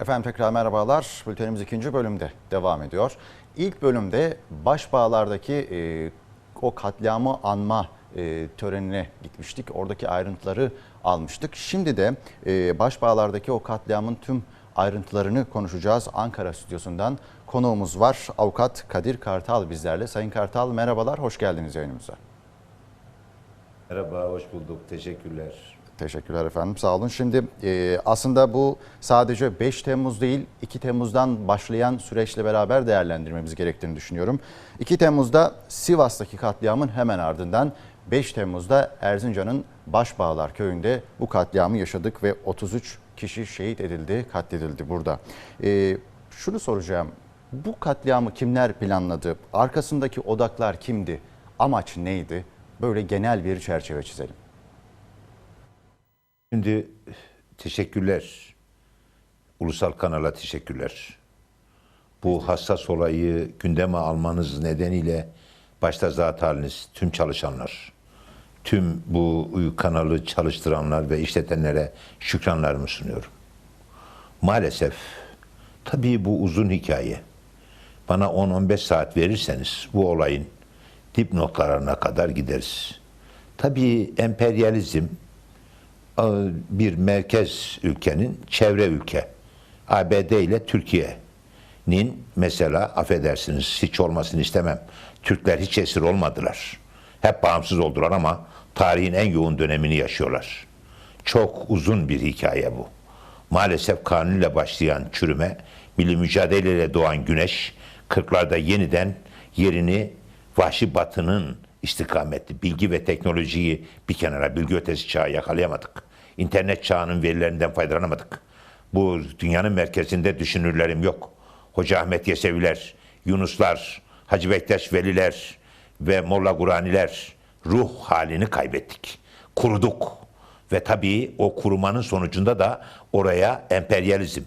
Efendim tekrar merhabalar. Bültenimiz ikinci bölümde devam ediyor. İlk bölümde Başbağlar'daki e, o katliamı anma e, törenine gitmiştik. Oradaki ayrıntıları almıştık. Şimdi de e, Başbağlar'daki o katliamın tüm ayrıntılarını konuşacağız. Ankara stüdyosundan konuğumuz var. Avukat Kadir Kartal bizlerle. Sayın Kartal merhabalar, hoş geldiniz yayınımıza. Merhaba, hoş bulduk. Teşekkürler. Teşekkürler efendim sağ olun. Şimdi e, aslında bu sadece 5 Temmuz değil 2 Temmuz'dan başlayan süreçle beraber değerlendirmemiz gerektiğini düşünüyorum. 2 Temmuz'da Sivas'taki katliamın hemen ardından 5 Temmuz'da Erzincan'ın Başbağlar köyünde bu katliamı yaşadık ve 33 kişi şehit edildi, katledildi burada. E, şunu soracağım. Bu katliamı kimler planladı? Arkasındaki odaklar kimdi? Amaç neydi? Böyle genel bir çerçeve çizelim. Şimdi teşekkürler. Ulusal kanala teşekkürler. Bu hassas olayı gündeme almanız nedeniyle başta zat haliniz, tüm çalışanlar, tüm bu kanalı çalıştıranlar ve işletenlere şükranlarımı sunuyorum. Maalesef tabii bu uzun hikaye. Bana 10-15 saat verirseniz bu olayın dipnotlarına kadar gideriz. Tabii emperyalizm bir merkez ülkenin çevre ülke. ABD ile Türkiye'nin mesela affedersiniz hiç olmasını istemem. Türkler hiç esir olmadılar. Hep bağımsız oldular ama tarihin en yoğun dönemini yaşıyorlar. Çok uzun bir hikaye bu. Maalesef kanunla başlayan çürüme, milli mücadeleyle doğan güneş, kırklarda yeniden yerini vahşi batının istikametli bilgi ve teknolojiyi bir kenara bilgi ötesi çağı yakalayamadık. İnternet çağının verilerinden faydalanamadık. Bu dünyanın merkezinde düşünürlerim yok. Hoca Ahmet Yeseviler, Yunuslar, Hacı Bektaş Veliler ve Molla Guraniler ruh halini kaybettik. Kuruduk. Ve tabii o kurumanın sonucunda da oraya emperyalizm,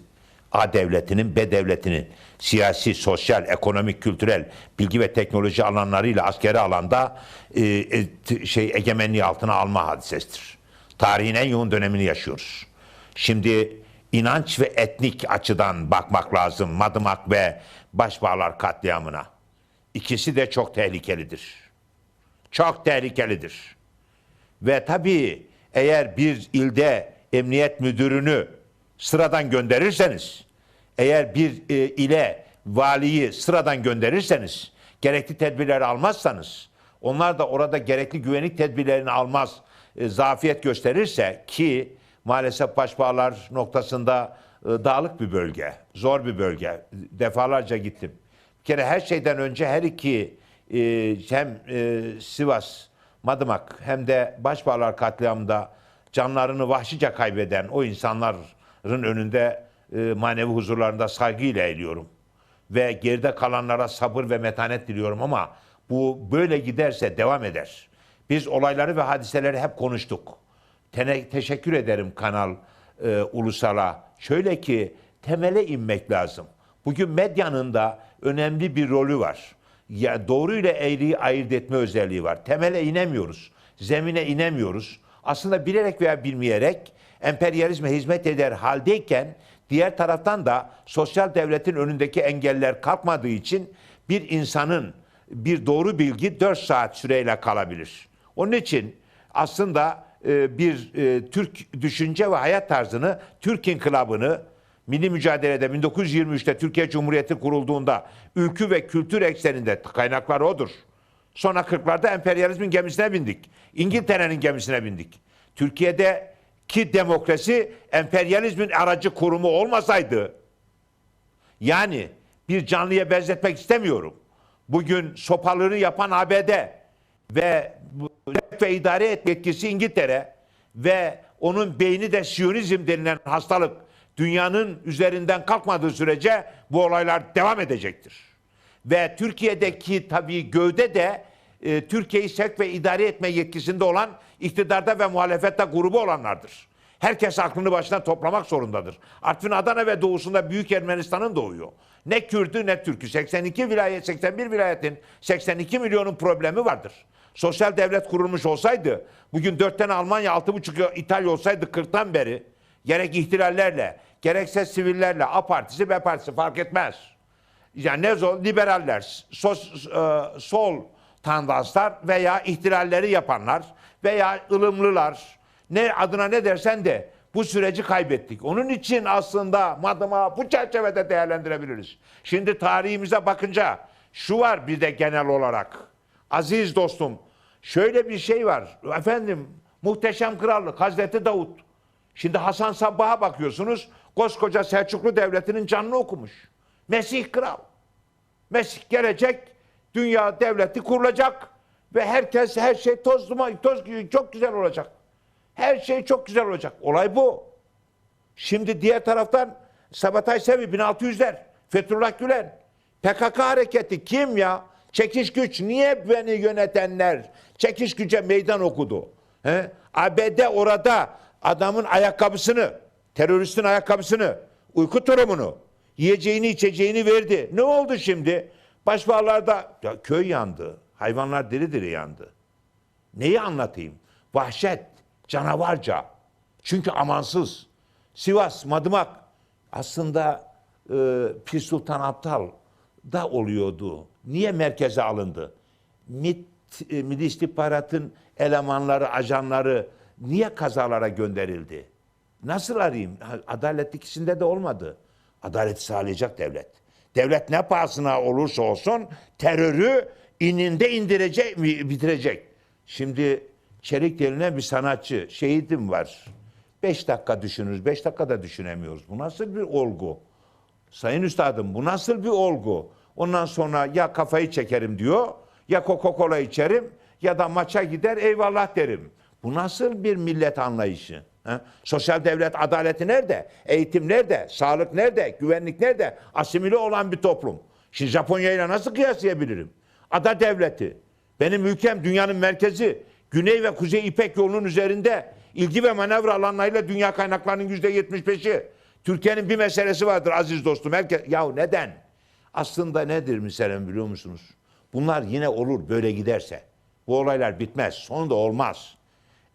A devletinin, B devletinin siyasi, sosyal, ekonomik, kültürel, bilgi ve teknoloji alanlarıyla askeri alanda e, e, şey egemenliği altına alma hadisesidir. Tarihin en yoğun dönemini yaşıyoruz. Şimdi inanç ve etnik açıdan bakmak lazım Madımak ve Başbağlar katliamına. İkisi de çok tehlikelidir. Çok tehlikelidir. Ve tabii eğer bir ilde emniyet müdürünü sıradan gönderirseniz, eğer bir e, ile valiyi sıradan gönderirseniz, gerekli tedbirleri almazsanız, onlar da orada gerekli güvenlik tedbirlerini almaz, e, zafiyet gösterirse ki maalesef başbağlar noktasında e, dağlık bir bölge, zor bir bölge. Defalarca gittim. Bir kere her şeyden önce her iki e, hem Sivas, Madımak hem de Başbağlar katliamında canlarını vahşice kaybeden o insanların önünde manevi huzurlarında saygıyla eğiliyorum. Ve geride kalanlara sabır ve metanet diliyorum ama bu böyle giderse devam eder. Biz olayları ve hadiseleri hep konuştuk. Tene, teşekkür ederim Kanal e, Ulusal'a. Şöyle ki temele inmek lazım. Bugün medyanın da önemli bir rolü var. Ya doğru ile eğriyi ayırt etme özelliği var. Temele inemiyoruz. Zemine inemiyoruz. Aslında bilerek veya bilmeyerek emperyalizme hizmet eder haldeyken diğer taraftan da sosyal devletin önündeki engeller kalkmadığı için bir insanın bir doğru bilgi 4 saat süreyle kalabilir. Onun için aslında e, bir e, Türk düşünce ve hayat tarzını, Türk inkılabını milli mücadelede 1923'te Türkiye Cumhuriyeti kurulduğunda ülkü ve kültür ekseninde kaynakları odur. Sonra 40'larda emperyalizmin gemisine bindik. İngiltere'nin gemisine bindik. Türkiye'de ki demokrasi emperyalizmin aracı kurumu olmasaydı yani bir canlıya benzetmek istemiyorum. Bugün sopalığını yapan ABD ve ve idare etme yetkisi İngiltere ve onun beyni de Siyonizm denilen hastalık dünyanın üzerinden kalkmadığı sürece bu olaylar devam edecektir. Ve Türkiye'deki tabii gövde de e, Türkiye'yi sevk ve idare etme yetkisinde olan iktidarda ve muhalefette grubu olanlardır. Herkes aklını başına toplamak zorundadır. Artvin, Adana ve doğusunda Büyük Ermenistan'ın doğuyor. Ne Kürt'ü ne Türk'ü. 82 vilayet, 81 vilayetin 82 milyonun problemi vardır. Sosyal devlet kurulmuş olsaydı, bugün 4 tane Almanya, 6,5 İtalya olsaydı 40'tan beri gerek ihtilallerle, gerekse sivillerle A partisi B partisi fark etmez. Yani ne zor liberaller, sos, e, sol tandanslar veya ihtilalleri yapanlar veya ılımlılar ne adına ne dersen de bu süreci kaybettik. Onun için aslında madıma bu çerçevede değerlendirebiliriz. Şimdi tarihimize bakınca şu var bir de genel olarak. Aziz dostum şöyle bir şey var. Efendim muhteşem krallık Hazreti Davut. Şimdi Hasan Sabbah'a bakıyorsunuz. Koskoca Selçuklu Devleti'nin canını okumuş. Mesih kral. Mesih gelecek, dünya devleti kurulacak ve herkes her şey toz duman, toz çok güzel olacak. Her şey çok güzel olacak. Olay bu. Şimdi diğer taraftan Sabatay Sevi 1600'ler, Fethullah Gülen, PKK hareketi kim ya? Çekiş güç niye beni yönetenler çekiş güce meydan okudu? He? ABD orada adamın ayakkabısını, teröristin ayakkabısını, uyku turumunu, yiyeceğini içeceğini verdi. Ne oldu şimdi? Başbaharlarda ya köy yandı. Hayvanlar diri diri yandı. Neyi anlatayım? Vahşet, canavarca. Çünkü amansız. Sivas, Madımak aslında e, Pir Sultan Abdal da oluyordu. Niye merkeze alındı? MİT, e, Milli İstihbarat'ın elemanları, ajanları niye kazalara gönderildi? Nasıl arayayım? Adalet ikisinde de olmadı. Adaleti sağlayacak devlet. Devlet ne pahasına olursa olsun terörü ininde indirecek, bitirecek. Şimdi çelik denilen bir sanatçı, şehidim var. Beş dakika düşünürüz, beş dakikada düşünemiyoruz. Bu nasıl bir olgu? Sayın Üstadım bu nasıl bir olgu? Ondan sonra ya kafayı çekerim diyor, ya Coca-Cola içerim ya da maça gider eyvallah derim. Bu nasıl bir millet anlayışı? Ha? Sosyal devlet adaleti nerede? Eğitim nerede? Sağlık nerede? Güvenlik nerede? Asimile olan bir toplum. Şimdi Japonya ile nasıl kıyaslayabilirim? Ada devleti. Benim ülkem dünyanın merkezi. Güney ve Kuzey İpek yolunun üzerinde ilgi ve manevra alanlarıyla dünya kaynaklarının yüzde yetmiş beşi. Türkiye'nin bir meselesi vardır aziz dostum. Herkes, yahu neden? Aslında nedir meselem biliyor musunuz? Bunlar yine olur böyle giderse. Bu olaylar bitmez. Sonu da olmaz.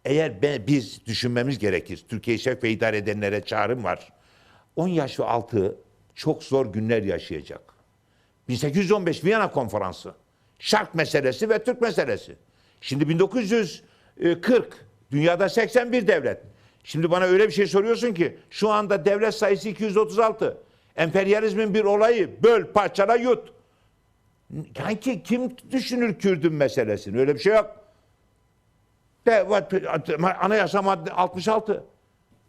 Eğer be- biz düşünmemiz gerekir. Türkiye'yi şef ve idare edenlere çağrım var. 10 yaş ve altı çok zor günler yaşayacak. 1815 Viyana Konferansı. Şark meselesi ve Türk meselesi. Şimdi 1940 dünyada 81 devlet. Şimdi bana öyle bir şey soruyorsun ki şu anda devlet sayısı 236. Emperyalizmin bir olayı böl, parçala, yut. Kanki kim düşünür Kürdün meselesini? Öyle bir şey yok. De, anayasa madde 66.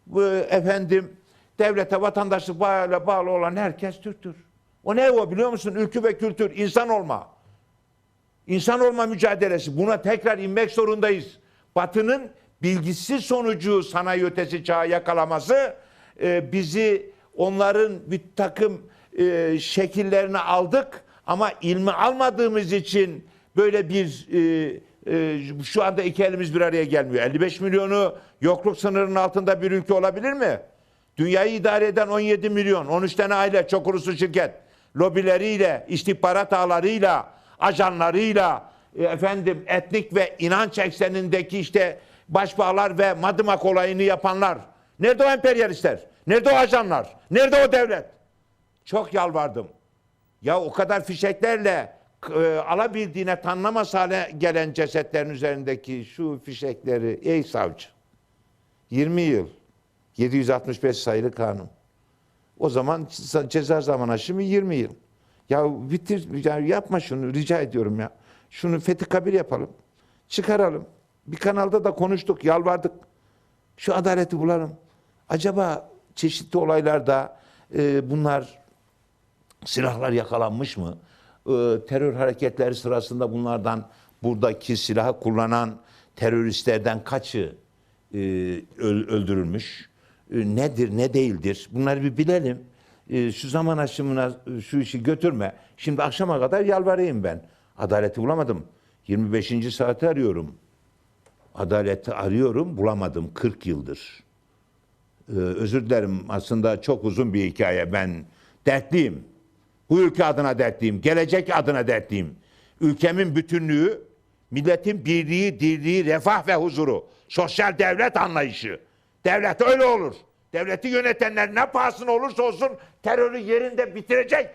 Bu efendim devlete vatandaşlık bağıyla bağlı olan herkes Türktür. O ne o biliyor musun? Ülkü ve kültür, insan olma. İnsan olma mücadelesi. Buna tekrar inmek zorundayız. Batı'nın bilgisi sonucu sanayi ötesi çağı yakalaması e, bizi onların bir takım e, şekillerini aldık ama ilmi almadığımız için böyle bir e, e, şu anda iki elimiz bir araya gelmiyor. 55 milyonu yokluk sınırının altında bir ülke olabilir mi? Dünyayı idare eden 17 milyon, 13 tane aile, çok uluslu şirket, lobileriyle, istihbarat ağlarıyla, ajanlarıyla, e, efendim etnik ve inanç eksenindeki işte başbağlar ve madımak olayını yapanlar. Nerede o emperyalistler? Nerede o ajanlar? Nerede o devlet? Çok yalvardım. Ya o kadar fişeklerle e, alabildiğine tanınamaz hale gelen cesetlerin üzerindeki şu fişekleri ey savcı 20 yıl 765 sayılı kanun. O zaman ceza zaman aşımı 20 yıl. Ya bitir ya yapma şunu rica ediyorum ya. Şunu fethi kabir yapalım. Çıkaralım. Bir kanalda da konuştuk, yalvardık. Şu adaleti bulalım. Acaba çeşitli olaylarda e, bunlar silahlar yakalanmış mı? Ee, terör hareketleri sırasında bunlardan buradaki silahı kullanan teröristlerden kaçı e, öl- öldürülmüş? E, nedir, ne değildir? Bunları bir bilelim. E, şu zaman aşımına e, şu işi götürme. Şimdi akşama kadar yalvarayım ben. Adaleti bulamadım. 25. saati arıyorum. Adaleti arıyorum, bulamadım 40 yıldır. Ee, özür dilerim aslında çok uzun bir hikaye. Ben dertliyim. Bu ülke adına dertliyim. Gelecek adına dertliyim. Ülkemin bütünlüğü, milletin birliği, dirliği, refah ve huzuru. Sosyal devlet anlayışı. Devlet öyle olur. Devleti yönetenler ne pahasına olursa olsun terörü yerinde bitirecek.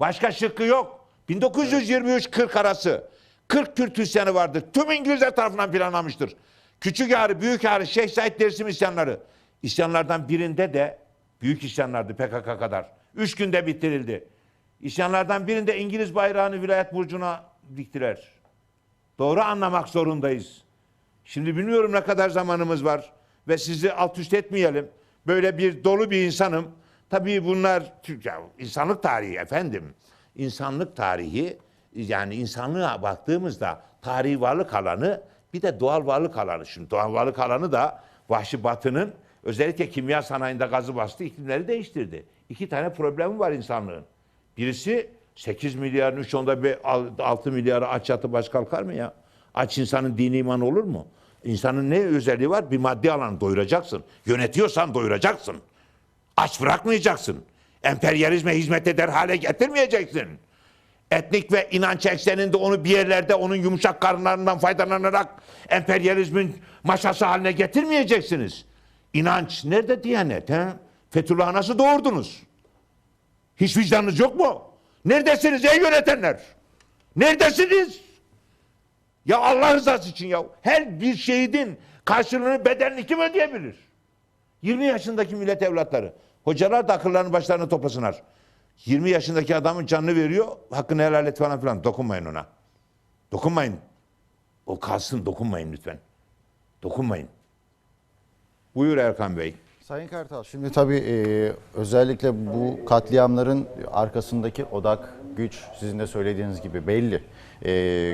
Başka şıkkı yok. 1923-40 arası 40 Kürt isyanı vardır. Tüm İngilizler tarafından planlanmıştır. Küçük Ağrı, Büyük Ağrı, Şeyh Said Dersim isyanları. İsyanlardan birinde de büyük isyanlardı PKK kadar. Üç günde bitirildi. İsyanlardan birinde İngiliz bayrağını vilayet burcuna diktiler. Doğru anlamak zorundayız. Şimdi bilmiyorum ne kadar zamanımız var ve sizi alt üst etmeyelim. Böyle bir dolu bir insanım. Tabii bunlar ya, insanlık tarihi efendim. İnsanlık tarihi yani insanlığa baktığımızda tarihi varlık alanı bir de doğal varlık alanı. Şimdi doğal varlık alanı da Vahşi Batı'nın özellikle kimya sanayinde gazı bastı iklimleri değiştirdi. İki tane problemi var insanlığın. Birisi 8 milyarın 3 onda bir 6 milyarı aç yatı baş kalkar mı ya? Aç insanın dini iman olur mu? İnsanın ne özelliği var? Bir maddi alanı doyuracaksın. Yönetiyorsan doyuracaksın. Aç bırakmayacaksın. Emperyalizme hizmet eder hale getirmeyeceksin. Etnik ve inanç ekseninde onu bir yerlerde onun yumuşak karınlarından faydalanarak emperyalizmin maşası haline getirmeyeceksiniz. İnanç nerede Diyanet? He? Fethullah'ı nasıl doğurdunuz? Hiç vicdanınız yok mu? Neredesiniz ey yönetenler? Neredesiniz? Ya Allah rızası için ya. Her bir şehidin karşılığını bedelini kim ödeyebilir? 20 yaşındaki millet evlatları. Hocalar da akıllarını başlarına toplasınlar. 20 yaşındaki adamın canını veriyor. Hakkını helal et falan filan. Dokunmayın ona. Dokunmayın. O kalsın dokunmayın lütfen. Dokunmayın. Buyur Erkan Bey. Sayın Kartal, şimdi tabii e, özellikle bu katliamların arkasındaki odak, güç sizin de söylediğiniz gibi belli. E,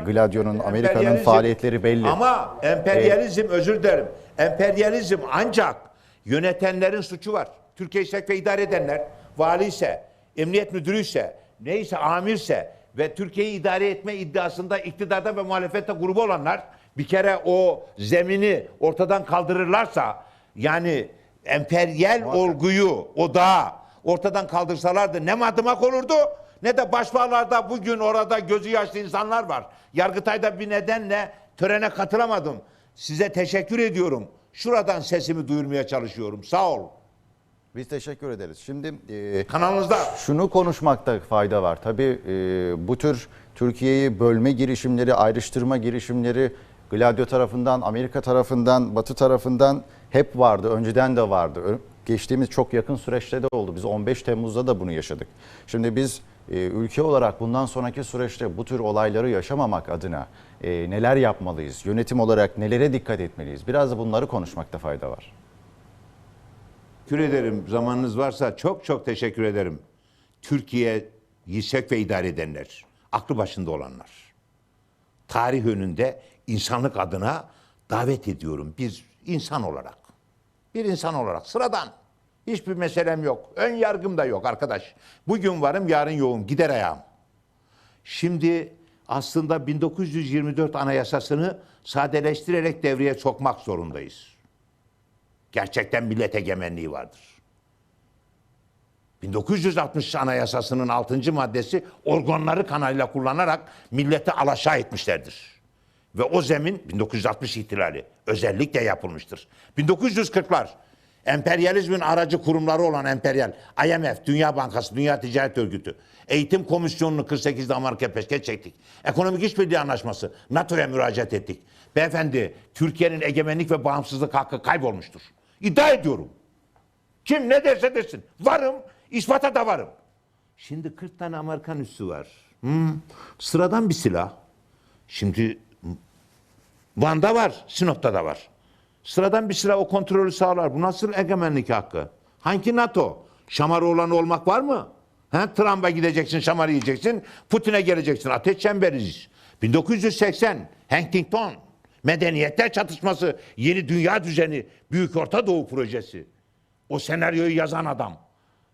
Gladio'nun, Amerika'nın faaliyetleri belli. Ama emperyalizm özür dilerim. Emperyalizm ancak yönetenlerin suçu var. Türkiye İşlet ve idare edenler vali ise, emniyet müdürü ise, neyse amirse ve Türkiye'yi idare etme iddiasında iktidarda ve muhalefette grubu olanlar bir kere o zemini ortadan kaldırırlarsa yani emperyal olguyu, odağı ortadan kaldırsalardı ne madımak olurdu ne de başbağlarda bugün orada gözü yaşlı insanlar var. Yargıtay'da bir nedenle törene katılamadım. Size teşekkür ediyorum. Şuradan sesimi duyurmaya çalışıyorum. Sağ ol. Biz teşekkür ederiz. Şimdi e, Kanalınızda. şunu konuşmakta fayda var. Tabii e, bu tür Türkiye'yi bölme girişimleri, ayrıştırma girişimleri Gladio tarafından, Amerika tarafından, Batı tarafından hep vardı. Önceden de vardı. Geçtiğimiz çok yakın süreçte de oldu. Biz 15 Temmuz'da da bunu yaşadık. Şimdi biz e, ülke olarak bundan sonraki süreçte bu tür olayları yaşamamak adına e, neler yapmalıyız? Yönetim olarak nelere dikkat etmeliyiz? Biraz da bunları konuşmakta fayda var. Teşekkür ederim. Zamanınız varsa çok çok teşekkür ederim. Türkiye'yi sek ve idare edenler, aklı başında olanlar. Tarih önünde insanlık adına davet ediyorum bir insan olarak. Bir insan olarak sıradan. Hiçbir meselem yok. Ön yargım da yok arkadaş. Bugün varım yarın yoğum. Gider ayağım. Şimdi aslında 1924 Anayasası'nı sadeleştirerek devreye sokmak zorundayız. Gerçekten millet egemenliği vardır. 1960 Anayasası'nın 6. maddesi organları kanalıyla kullanarak milleti alaşağı etmişlerdir. Ve o zemin 1960 ihtilali özellikle yapılmıştır. 1940'lar emperyalizmin aracı kurumları olan emperyal, IMF, Dünya Bankası, Dünya Ticaret Örgütü, Eğitim Komisyonu'nu 48'de Amerika peşkeş çektik. Ekonomik İşbirliği Anlaşması, NATO'ya müracaat ettik. Beyefendi, Türkiye'nin egemenlik ve bağımsızlık hakkı kaybolmuştur. İddia ediyorum. Kim ne derse desin. Varım, ispata da varım. Şimdi 40 tane Amerikan üssü var. Hmm, sıradan bir silah. Şimdi Van'da var, Sinop'ta da var. Sıradan bir silah o kontrolü sağlar. Bu nasıl egemenlik hakkı? Hangi NATO? Şamaroğlan olmak var mı? Ha, Trump'a gideceksin, şamar yiyeceksin. Putin'e geleceksin. Ateş çemberiz. 1980 Huntington Medeniyetler Çatışması, Yeni Dünya Düzeni, Büyük Orta Doğu Projesi. O senaryoyu yazan adam.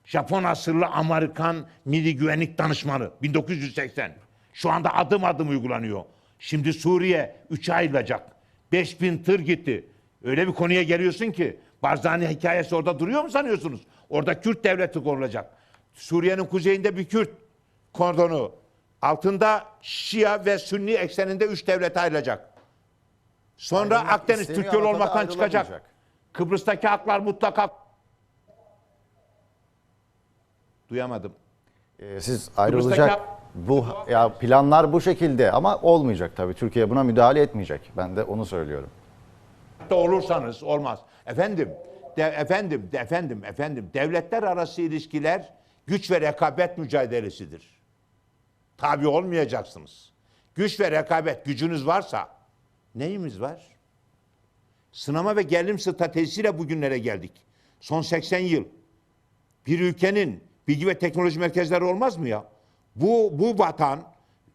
Japon asıllı Amerikan Milli Güvenlik Danışmanı 1980. Şu anda adım adım uygulanıyor. Şimdi Suriye 3'e ayrılacak. 5000 tır gitti. Öyle bir konuya geliyorsun ki Barzani hikayesi orada duruyor mu sanıyorsunuz? Orada Kürt devleti kurulacak. Suriye'nin kuzeyinde bir Kürt kordonu. Altında Şia ve Sünni ekseninde üç devlet ayrılacak. Sonra Ayrılmak Akdeniz isteniyor Türk yolu olmaktan çıkacak. ayrılamayacak. Kıbrıs'taki haklar mutlaka Duyamadım. Ee, Siz ayrılacak bu ya planlar bu şekilde ama olmayacak tabii. Türkiye buna müdahale etmeyecek. Ben de onu söylüyorum. da olursanız olmaz. Efendim, de, efendim, de, efendim, efendim. Devletler arası ilişkiler güç ve rekabet mücadelesidir. Tabi olmayacaksınız. Güç ve rekabet gücünüz varsa neyimiz var? Sınama ve gerilim stratejisiyle bugünlere geldik. Son 80 yıl. Bir ülkenin bilgi ve teknoloji merkezleri olmaz mı ya? Bu bu vatan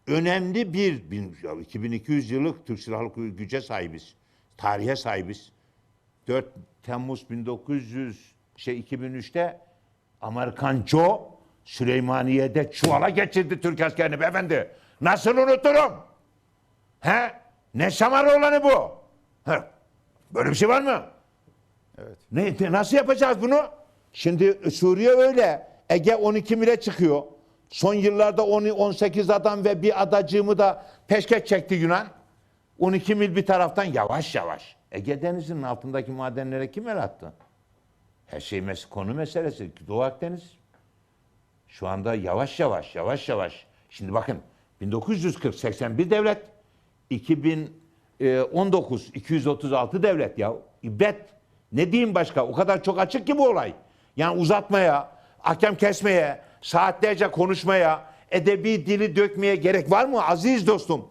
önemli bir bin- ya 2200 yıllık Türk Silahlı Güce sahibiz. Tarihe sahibiz. 4 Temmuz 1900 şey 2003'te Amerikan Joe Süleymaniye'de çuvala geçirdi Türk askerini beyefendi. Nasıl unuturum? He? Ne şamar olanı bu? He? Böyle bir şey var mı? Evet. Ne, ne- nasıl yapacağız bunu? Şimdi Suriye öyle. Ege 12 mile çıkıyor. Son yıllarda 10 18 adam ve bir adacığımı da peşkeş çekti Yunan. 12 mil bir taraftan yavaş yavaş. Ege Denizi'nin altındaki madenlere kim el attı? Her şey mes konu meselesi. Doğu Akdeniz. Şu anda yavaş yavaş, yavaş yavaş. Şimdi bakın 1940 81 devlet, 2019 236 devlet ya. İbret. Ne diyeyim başka? O kadar çok açık ki bu olay. Yani uzatmaya, hakem kesmeye, saatlerce konuşmaya, edebi dili dökmeye gerek var mı aziz dostum?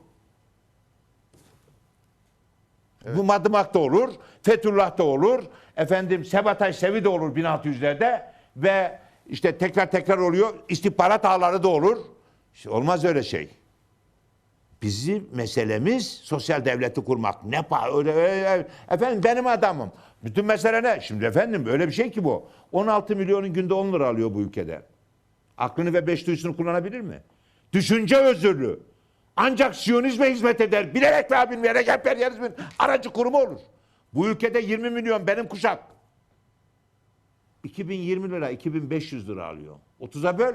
Bu Madımak da olur, Fethullah da olur, efendim Sebatay Sevi de olur 1600'lerde ve işte tekrar tekrar oluyor, istihbarat ağları da olur. İşte olmaz öyle şey. Bizim meselemiz sosyal devleti kurmak. Ne pa öyle, öyle- efendim benim adamım. Bütün mesele ne? Şimdi efendim öyle bir şey ki bu. 16 milyonun günde 10 lira alıyor bu ülkede. Aklını ve beş duyusunu kullanabilir mi? Düşünce özürlü. Ancak Siyonizme hizmet eder. Bilerek veya bilmeyerek emperyalizmin aracı kurumu olur. Bu ülkede 20 milyon benim kuşak. 2020 lira, 2500 lira alıyor. 30'a böl.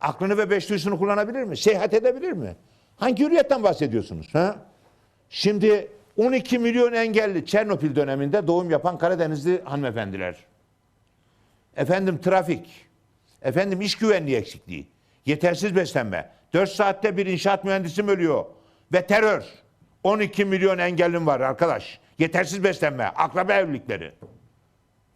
Aklını ve beş duyusunu kullanabilir mi? Seyahat edebilir mi? Hangi hürriyetten bahsediyorsunuz? Ha? Şimdi 12 milyon engelli Çernobil döneminde doğum yapan Karadenizli hanımefendiler. Efendim trafik. Efendim iş güvenliği eksikliği. Yetersiz beslenme. 4 saatte bir inşaat mühendisim ölüyor. Ve terör. 12 milyon engellim var arkadaş. Yetersiz beslenme. Akraba evlilikleri.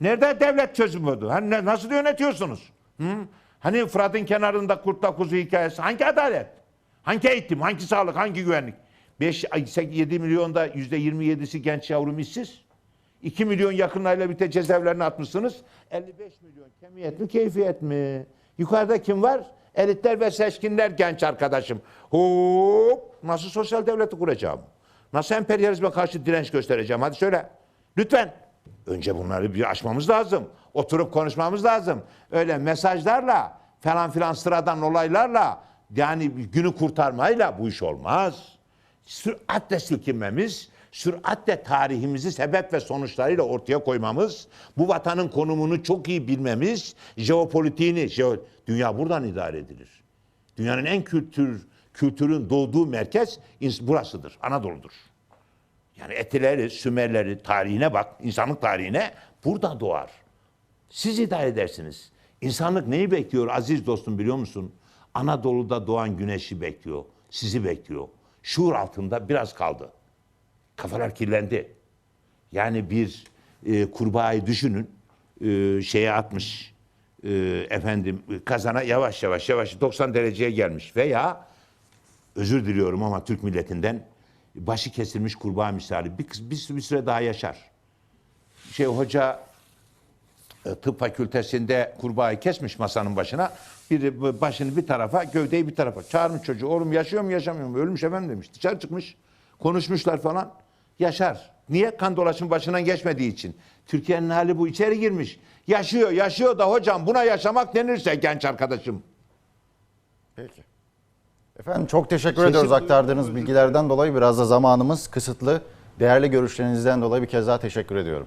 Nerede devlet çözümü bu? Hani nasıl yönetiyorsunuz? Hı? Hani Fırat'ın kenarında kurtla kuzu hikayesi. Hangi adalet? Hangi eğitim? Hangi sağlık? Hangi güvenlik? 5, 7 milyonda yüzde 27'si genç yavrum işsiz. 2 milyon yakınlarıyla birlikte cezaevlerine atmışsınız. 55 milyon kemiyet mi keyfiyet mi? Yukarıda kim var? Elitler ve seçkinler genç arkadaşım. Hop! Nasıl sosyal devleti kuracağım? Nasıl emperyalizme karşı direnç göstereceğim? Hadi söyle. Lütfen. Önce bunları bir aşmamız lazım. Oturup konuşmamız lazım. Öyle mesajlarla falan filan sıradan olaylarla yani günü kurtarmayla bu iş olmaz süratle silkinmemiz, süratle tarihimizi sebep ve sonuçlarıyla ortaya koymamız, bu vatanın konumunu çok iyi bilmemiz, jeopolitiğini, jeo- dünya buradan idare edilir. Dünyanın en kültür kültürün doğduğu merkez burasıdır, Anadolu'dur. Yani Etileri, Sümerleri tarihine bak, insanlık tarihine burada doğar. Siz idare edersiniz. İnsanlık neyi bekliyor aziz dostum biliyor musun? Anadolu'da doğan güneşi bekliyor. Sizi bekliyor. Şuur altında biraz kaldı. Kafalar kirlendi. Yani bir e, kurbağayı düşünün. E, şeye atmış. e, efendim kazana yavaş yavaş yavaş 90 dereceye gelmiş. Veya özür diliyorum ama Türk milletinden başı kesilmiş kurbağa misali. Bir, bir, bir süre daha yaşar. Şey hoca e, tıp fakültesinde kurbağayı kesmiş masanın başına. Bir başını bir tarafa, gövdeyi bir tarafa. Çağırmış çocuğu. Oğlum yaşıyor mu yaşamıyor mu? Ölmüş efendim demiş. Dışarı çıkmış. Konuşmuşlar falan. Yaşar. Niye? Kan dolaşım başından geçmediği için. Türkiye'nin hali bu. içeri girmiş. Yaşıyor, yaşıyor da hocam buna yaşamak denirse genç arkadaşım. Peki. Efendim çok teşekkür Sesi ediyoruz duyuyorum, aktardığınız özür bilgilerden dolayı. Biraz da zamanımız kısıtlı. Değerli görüşlerinizden dolayı bir kez daha teşekkür ediyorum.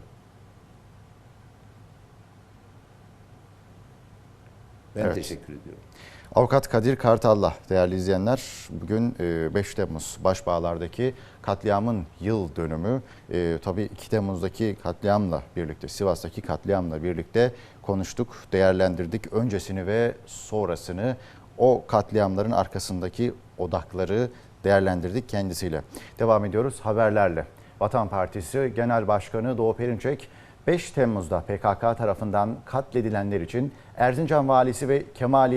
Ben Evet. teşekkür ediyorum. Avukat Kadir Kartal'la değerli izleyenler bugün e, 5 Temmuz Başbağlar'daki katliamın yıl dönümü. E, Tabii 2 Temmuz'daki katliamla birlikte, Sivas'taki katliamla birlikte konuştuk, değerlendirdik öncesini ve sonrasını. O katliamların arkasındaki odakları değerlendirdik kendisiyle. Devam ediyoruz haberlerle. Vatan Partisi Genel Başkanı Doğu Perinçek 5 Temmuz'da PKK tarafından katledilenler için Erzincan Valisi ve Kemaliye